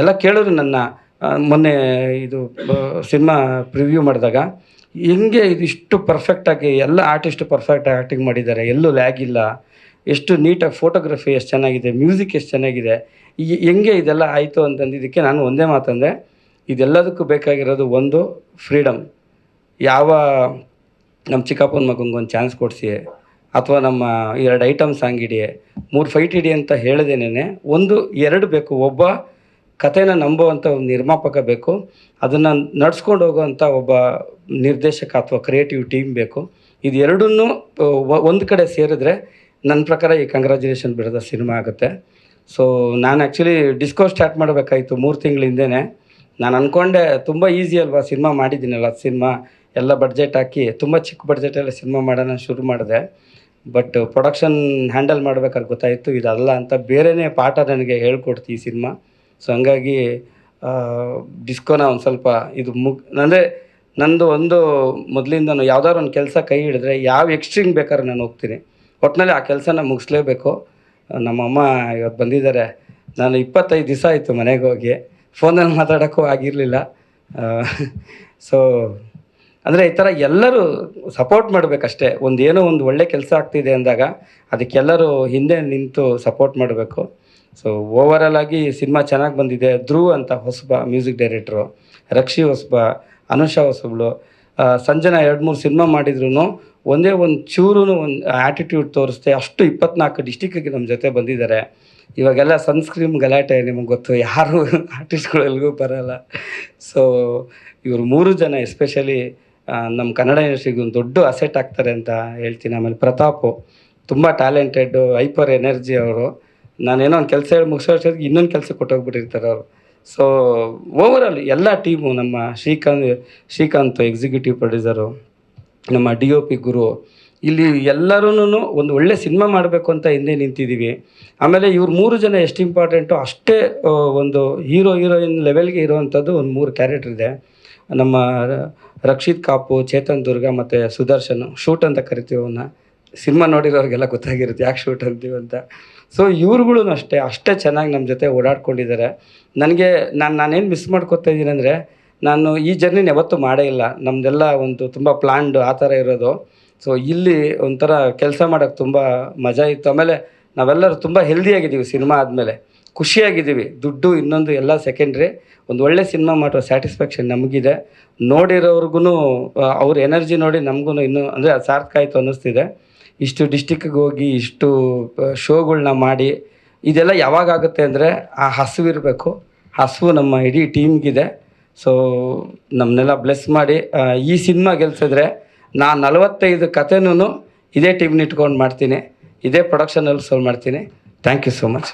ಎಲ್ಲ ಕೇಳಿದ್ರು ನನ್ನ ಮೊನ್ನೆ ಇದು ಸಿನಿಮಾ ಪ್ರಿವ್ಯೂ ಮಾಡಿದಾಗ, ಹೆಂಗೆ ಇದಿಷ್ಟು ಪರ್ಫೆಕ್ಟಾಗಿ ಎಲ್ಲ ಆರ್ಟಿಸ್ಟ್ ಪರ್ಫೆಕ್ಟಾಗಿ ಆ್ಯಕ್ಟಿಂಗ್ ಮಾಡಿದ್ದಾರೆ, ಎಲ್ಲೂ ಲ್ಯಾಗ್ ಇಲ್ಲ, ಎಷ್ಟು ನೀಟಾಗಿ ಫೋಟೋಗ್ರಫಿ ಎಷ್ಟು ಚೆನ್ನಾಗಿದೆ ಮ್ಯೂಸಿಕ್ ಎಷ್ಟು ಚೆನ್ನಾಗಿದೆ, ಈ ಹೆಂಗೆ ಇದೆಲ್ಲ ಆಯಿತು ಅಂತಂದಿದ್ದಕ್ಕೆ ನಾನು ಒಂದೇ ಮಾತಂದೆ, ಇದೆಲ್ಲದಕ್ಕೂ ಬೇಕಾಗಿರೋದು ಒಂದು ಫ್ರೀಡಮ್ ಯಾವ ನಮ್ಮ ಚಿಕ್ಕಪ್ಪನ ಮಗನಿಗೆ ಒಂದು ಚಾನ್ಸ್ ಕೊಡಿಸಿ, ಅಥವಾ ನಮ್ಮ ಎರಡು ಐಟಮ್ ಸಾಂಗ್ ಇಡಿ ಮೂರು ಫೈಟ್ ಇಡಿ ಅಂತ ಹೇಳ್ದೇನೆ ಒಂದು, ಎರಡು ಬೇಕು, ಒಬ್ಬ ಕಥೆನ ನಂಬುವಂಥ ಒಂದು ನಿರ್ಮಾಪಕ ಬೇಕು. ಅದನ್ನು ನಡ್ಸ್ಕೊಂಡು ಹೋಗುವಂಥ ಒಬ್ಬ ನಿರ್ದೇಶಕ ಅಥವಾ ಕ್ರಿಯೇಟಿವ್ ಟೀಮ್ ಬೇಕು. ಇದು ಎರಡನ್ನೂ ಒಂದು ಕಡೆ ಸೇರಿದ್ರೆ ನನ್ನ ಪ್ರಕಾರ ಈ ಕಂಗ್ರ್ಯಾಚುಲೇಷನ್ ಬಿಡದ ಸಿನಿಮಾ ಆಗುತ್ತೆ. ಸೊ ನಾನು ಆ್ಯಕ್ಚುಲಿ ಡಿಸ್ಕೋ ಸ್ಟಾರ್ಟ್ ಮಾಡಬೇಕಾಯಿತು ಮೂರು ತಿಂಗಳ ಹಿಂದೆ ನಾನು ಅಂದ್ಕೊಂಡೆ ತುಂಬ ಈಸಿ ಅಲ್ವಾ ಸಿನಿಮಾ ಮಾಡಿದ್ದೀನಲ್ಲ, ಸಿನಿಮಾ ಎಲ್ಲ ಬಡ್ಜೆಟ್ ಹಾಕಿ, ತುಂಬ ಚಿಕ್ಕ ಬಡ್ಜೆಟಲ್ಲಿ ಸಿನಿಮಾ ಮಾಡೋಣ ಶುರು ಮಾಡಿದೆ. ಬಟ್ ಪ್ರೊಡಕ್ಷನ್ ಹ್ಯಾಂಡಲ್ ಮಾಡ್ಬೇಕಾದ್ರೆ ಗೊತ್ತಾಯಿತು, ಇದಲ್ಲ ಅಂತ ಬೇರೆಯೇ ಪಾಠ ನನಗೆ ಹೇಳ್ಕೊಡ್ತು ಈ ಸಿನಿಮಾ. ಸೊ ಹಂಗಾಗಿ ಡಿಸ್ಕೋನ ಒಂದು ಸ್ವಲ್ಪ ಇದು ಮುಗ್, ಅಂದರೆ ನಂದು ಒಂದು ಮೊದಲಿಂದ ಯಾವ್ದಾದ್ರು ಒಂದು ಕೆಲಸ ಕೈ ಹಿಡಿದ್ರೆ ಯಾವ ಎಕ್ಸ್ಟ್ರೀಮ್ ಬೇಕಾದ್ರೆ ನಾನು ಹೋಗ್ತೀನಿ. ಒಟ್ಟಿನಲ್ಲಿ ಆ ಕೆಲಸನ ಮುಗಿಸ್ಲೇಬೇಕು. ನಮ್ಮಮ್ಮ ಇವತ್ತು ಬಂದಿದ್ದಾರೆ. ನಾನು ಇಪ್ಪತ್ತೈದು ದಿವಸ ಆಯಿತು ಮನೆಗೆ ಹೋಗಿ. ಫೋನಲ್ಲಿ ಮಾತಾಡೋಕ್ಕೂ ಆಗಿರಲಿಲ್ಲ. ಸೊ ಅಂದರೆ ಈ ಥರ ಎಲ್ಲರೂ ಸಪೋರ್ಟ್ ಮಾಡಬೇಕಷ್ಟೇ. ಒಂದು ಏನೋ ಒಂದು ಒಳ್ಳೆ ಕೆಲಸ ಆಗ್ತಿದೆ ಅಂದಾಗ ಅದಕ್ಕೆಲ್ಲರೂ ಹಿಂದೆ ನಿಂತು ಸಪೋರ್ಟ್ ಮಾಡಬೇಕು. ಸೊ ಓವರಾಲ್ ಆಗಿ ಸಿನಿಮಾ ಚೆನ್ನಾಗಿ ಬಂದಿದೆ. ಧ್ರುವ್ ಅಂತ ಹೊಸಬ ಮ್ಯೂಸಿಕ್ ಡೈರೆಕ್ಟ್ರು ರಕ್ಷಿ ಹೊಸಬ, ಅನುಷಾ ಹೊಸಬ್ಳು ಸಂಜನಾ ಎರಡು ಮೂರು ಸಿನಿಮಾ ಮಾಡಿದ್ರು ಒಂದೇ ಒಂದು ಚೂರು ಒಂದು ಆ್ಯಟಿಟ್ಯೂಡ್ ತೋರಿಸ್ತೆ ಅಷ್ಟು ಇಪ್ಪತ್ನಾಲ್ಕು ಡಿಸ್ಟಿಕ್ಕಿಗೆ ನಮ್ಮ ಜೊತೆ ಬಂದಿದ್ದಾರೆ. ಇವಾಗೆಲ್ಲ ಸನ್ಸ್ಕ್ರೀಮ್ ಗಲಾಟೆ, ನಿಮಗೆ ಗೊತ್ತು, ಯಾರು ಆರ್ಟಿಸ್ಟ್ಗಳು ಎಲ್ಗೂ ಬರಲ್ಲ. ಸೊ ಇವರು ಮೂರು ಜನ ಎಸ್ಪೆಷಲಿ ನಮ್ಮ ಕನ್ನಡ ಇಂಡಸ್ಟ್ರಿಗೆ ಒಂದು ದೊಡ್ಡ ಅಸೆಟ್ ಆಗ್ತಾರೆ ಅಂತ ಹೇಳ್ತೀನಿ. ಆಮೇಲೆ ಪ್ರತಾಪು, ತುಂಬ ಟ್ಯಾಲೆಂಟೆಡ್ಡು ಹೈಪರ್ ಎನರ್ಜಿ ಅವರು. ನಾನೇನೋ ಒಂದು ಕೆಲಸ ಹೇಳಿ ಮುಗಿಸೋ ಅಷ್ಟೊತ್ತಿಗೆ ಇನ್ನೊಂದು ಕೆಲಸ ಕೊಟ್ಟೋಗ್ಬಿಟ್ಟಿರ್ತಾರೆ ಅವರು. ಸೊ ಓವರಾಲ್ ಎಲ್ಲ ಟೀಮು ನಮ್ಮ ಶ್ರೀಕಾಂತ್ ಶ್ರೀಕಾಂತ್ ಎಕ್ಸಿಕ್ಯೂಟಿವ್ ಪ್ರೊಡ್ಯೂಸರು ನಮ್ಮ ಡಿ ಒ ಪಿ ಗುರು ಇಲ್ಲಿ ಎಲ್ಲರೂ ಒಂದು ಒಳ್ಳೆ ಸಿನಿಮಾ ಮಾಡಬೇಕು ಅಂತ ಹಿಂದೆ ನಿಂತಿದ್ದೀವಿ ಆಮೇಲೆ ಇವ್ರು ಮೂರು ಜನ ಎಷ್ಟು ಇಂಪಾರ್ಟೆಂಟು ಅಷ್ಟೇ ಒಂದು ಹೀರೋ ಹೀರೋಯಿನ್ ಲೆವೆಲ್ಗೆ ಇರೋವಂಥದ್ದು ಒಂದು ಮೂರು ಕ್ಯಾರೆಕ್ಟರ್ ಇದೆ. ನಮ್ಮ ರಕ್ಷಿತ್ ಕಾಪು, ಚೇತನ್ ದುರ್ಗ ಮತ್ತು ಸುದರ್ಶನ್ ಶೂಟ್ ಅಂತ ಕರಿತೀವಿ ಅವನ್ನ ಸಿನಿಮಾ ನೋಡಿರೋರಿಗೆಲ್ಲ ಗೊತ್ತಾಗಿರುತ್ತೆ ಯಾಕೆ ಶೂಟ್ ಅಂತೀವಿ ಅಂತ. ಸೊ ಇವ್ರುಗಳು ಅಷ್ಟೇ ಅಷ್ಟೇ ಚೆನ್ನಾಗಿ ನಮ್ಮ ಜೊತೆ ಓಡಾಡ್ಕೊಂಡಿದ್ದಾರೆ. ನನಗೆ ನಾನು, ನಾನೇನು ಮಿಸ್ ಮಾಡ್ಕೊತಾ ಇದ್ದೀನಿ ಅಂದರೆ, ನಾನು ಈ ಜರ್ನಿನ ಯಾವತ್ತೂ ಮಾಡೇ ಇಲ್ಲ. ನಮ್ಮದೆಲ್ಲ ಒಂದು ತುಂಬ ಪ್ಲ್ಯಾಂಡ್ ಆ ಥರ ಇರೋದು. ಸೊ ಇಲ್ಲಿ ಒಂಥರ ಕೆಲಸ ಮಾಡೋಕ್ಕೆ ತುಂಬ ಮಜಾ ಇತ್ತು. ಆಮೇಲೆ ನಾವೆಲ್ಲರೂ ತುಂಬ ಹೆಲ್ದಿಯಾಗಿದ್ದೀವಿ ಸಿನಿಮಾ ಆದಮೇಲೆ. ಖುಷಿಯಾಗಿದ್ದೀವಿ. ದುಡ್ಡು ಇನ್ನೊಂದು ಎಲ್ಲ ಸೆಕೆಂಡ್ರಿ ಒಂದು ಒಳ್ಳೆ ಸಿನಿಮಾ ಮಾಡೋ ಸ್ಯಾಟಿಸ್ಫ್ಯಾಕ್ಷನ್ ನಮಗಿದೆ. ನೋಡಿರೋರ್ಗು ಅವ್ರ ಎನರ್ಜಿ ನೋಡಿ ನಮಗೂ ಇನ್ನೂ, ಅಂದರೆ ಅದು ಸಾರ್ಥಕ ಆಯಿತು ಅನ್ನಿಸ್ತಿದೆ. ಇಷ್ಟು ಡಿಸ್ಟಿಕ್ಕಿಗೆ ಹೋಗಿ ಇಷ್ಟು ಶೋಗಳನ್ನ ಮಾಡಿ, ಇದೆಲ್ಲ ಯಾವಾಗ ಆಗುತ್ತೆ ಅಂದರೆ ಆ ಹಸುವಿರಬೇಕು ಹಸಿವು ನಮ್ಮ ಇಡೀ ಟೀಮ್ಗಿದೆ ಸೊ ನಮ್ಮನ್ನೆಲ್ಲ ಬ್ಲೆಸ್ ಮಾಡಿ ಈ ಸಿನಿಮಾ ಗೆಲ್ಸಿದ್ರೆ ನಾನು ನಲವತ್ತೈದು ಕಥೆನೂ ಇದೇ ಟೀಮ್ನ ಇಟ್ಕೊಂಡು ಮಾಡ್ತೀನಿ. ಇದೇ ಪ್ರೊಡಕ್ಷನಲ್ಲಿ ಸೋಲ್ ಮಾಡ್ತೀನಿ. Thank you so much